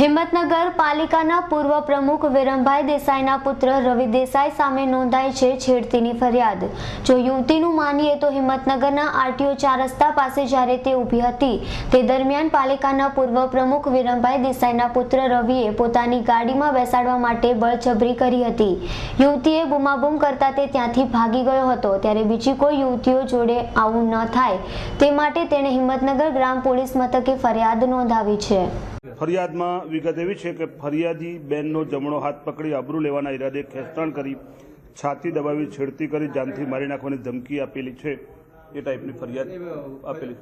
હિંમતનગર પાલિકાના પૂર્વ પ્રમુખ વિરમભાઈ દેસાઈના પુત્ર રવિ દેસાઈ સામે નોંધાઈ છે છેડતીની ફરિયાદ. જો યુવતીનું માનીએ તો હિંમતનગરના આરટીઓ ચાર રસ્તા પાસે જ્યારે તે ઊભી હતી, તે દરમિયાન પાલિકાના પૂર્વ પ્રમુખ વિરમભાઈ દેસાઈના પુત્ર રવિએ પોતાની ગાડીમાં બેસાડવા માટે બળજબરી કરી હતી. યુવતીએ બૂમાબૂમ કરતા તે ત્યાંથી ભાગી ગયો હતો. ત્યારે બીજી કોઈ યુવતીઓ જોડે આવું ન થાય. તે માટે તેણે હિંમતનગર ગ્રામ પોલીસ મથકે ફરિયાદ નોંધાવી છે. ફરિયાદમાં વિગત એવી છે કે ફરિયાદી બેનનો જમણો હાથ પકડી આબરૂ લેવાના ઈરાદે ખેંચતાણ કરી છાતી દબાવી છેડતી કરી જાનથી મારી નાખવાની ધમકી આપેલી છે. એ ટાઈપની ફરિયાદ આપેલી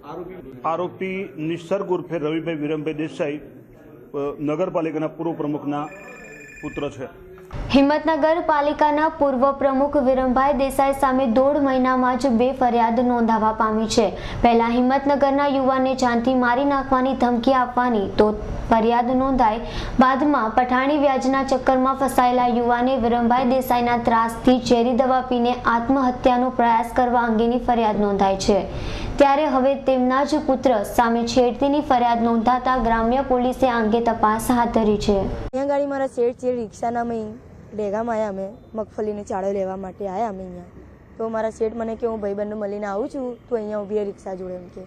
આરોપી નિસર્ગ ઉર્ફે રવિભાઈ વિરમભાઈ દેસાઈ નગરપાલિકાના પૂર્વ પ્રમુખના પુત્ર છે. હિંમતનગર પાલિકાના પૂર્વ પ્રમુખ વિરમભાઈ દેસાઈ સામે દોઢ મહિનામાં જ બે ફરિયાદ નોંધાવા પામી છે. પહેલા હિંમતનગરના યુવાનને જાનથી મારી નાખવાની ધમકી આપવાની તો ફરિયાદ નોંધાઈ. બાદમાં પઠાણી વ્યાજના ચક્કરમાં ફસાયેલા યુવાને વિરમભાઈ દેસાઈના ત્રાસથી ઝેરી દવા પીને આત્મહત્યાનો પ્રયાસ કરવા અંગેની ફરિયાદ નોંધાઈ છે. ત્યારે હવે તેમના જ પુત્ર સામે છેડતીની ફરિયાદ નોંધાતા ગ્રામ્ય પોલીસે આ અંગે તપાસ હાથ ધરી છે. અહીંયા ગાડી મારા શેઠ છે, રિક્ષાના અમે ડેગામાં આવ્યા અમે, મગફળીની ચાળો લેવા માટે આવ્યા અમે અહીંયા. તો મારા શેઠ મને કે, હું ભાઈબંધને મળીને આવું છું, તો અહીંયા ઊભી રહે રિક્ષા જોડે, એમ કે.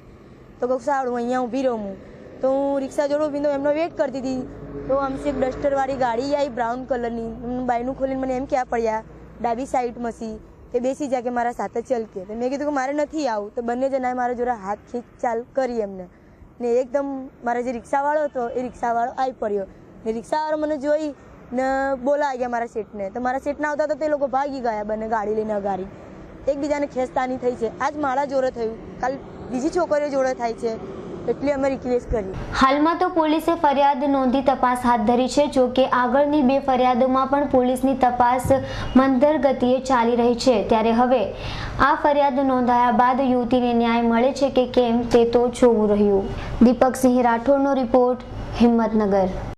તો કહું, સારું અહીંયા ઊભી રહું હું. તો હું રિક્ષા જોડે ઊભી તો એમનો વેટ કરતી હતી. તો આમથી એક ડસ્ટરવાળી ગાડી આવી બ્રાઉન કલરની બાયનું ખોલીને મને એમ ક્યાં પડ્યા? ડાબી સાઈડ મસી કે બેસી જા કે મારા સાથે ચલ કે. મેં કીધું કે, મારે નથી આવું. તો બંને જણાએ મારા જોડે હાથ ખીચ ચાલ કરી એમને. ને એકદમ મારા જે રિક્ષાવાળો હતો, એ રિક્ષાવાળો આવી પડ્યો. ને રિક્ષાવાળો મને જોઈ ને બોલાવી ગયા મારા શેઠને. તો મારા શેઠ ના આવતા તો તે લોકો ભાગી ગયા બંને ગાડી લઈને અગાડી. એકબીજાને ખેંચતાની થઈ છે. આજ મારા જોડે થયું. કાલ બીજી છોકરીઓ જોડે થાય છે એટલે અમે રિક્વેસ્ટ કરી. હાલમાં તો પોલીસે ફરિયાદ નોંધી તપાસ હાથ ધરી છે, જો કે આગળની બે ફરિયાદોમાં પણ પોલીસની તપાસ મંદર ગતિએ ચાલી રહી છે. ત્યારે હવે આ ફરિયાદ નોંધાયા બાદ યુવતીને ન્યાય મળે છે કે કેમ તે તો જોવું રહ્યું. દીપકસિંહ રાઠોડનો રિપોર્ટ હિંમતનગર.